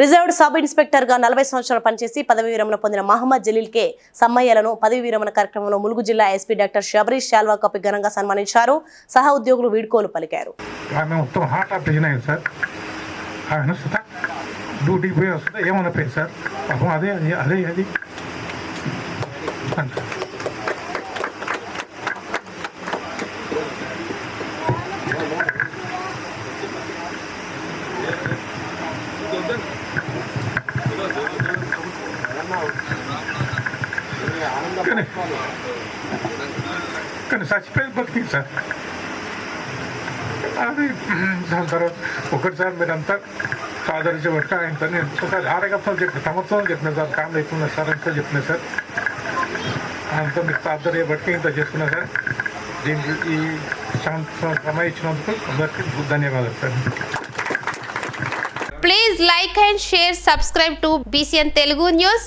Reserved sub ఇన్స్పెక్టర్గా నలభై సంవత్సరాలు పనిచేసి పదవి విరమణ పొందిన మహమ్మద్ జలీల్ కే సమ్మయ్యలను పదవి విరమణ కార్యక్రమంలో ములుగు జిల్లా ఎస్పీ డాక్టర్ శబరీష్ శాల్వా కప్పి ఘనంగా సన్మానించారు. సహా ఉద్యోగులు వీడ్కోలు పలికారు. డ్యూటీకి పోయి వస్తుందా? ఏమన్నా సార్? అదే అదే అది. కానీ చచ్చిపోయింది చచ్చిపోయి బతికింది సార్. అది దాని తర్వాత ఒకటిసారి మీరంతా ఆదరించబట్టి ఆయనతో నేను ఒకసారి ఆరగత్వం చెప్పిన సంవత్సరం చెప్పిన సార్ కామ్ లేకుండా సార్ అంతా చెప్పిన సార్. ఆయనతో మీకు ఆదర్యబట్టి ఇంత చేస్తున్నా సార్. దీనికి ఈ సం- సమయం ఇచ్చినందుకు అందరికీ ధన్యవాదాలు sir. Please like and share subscribe to BCN Telugu news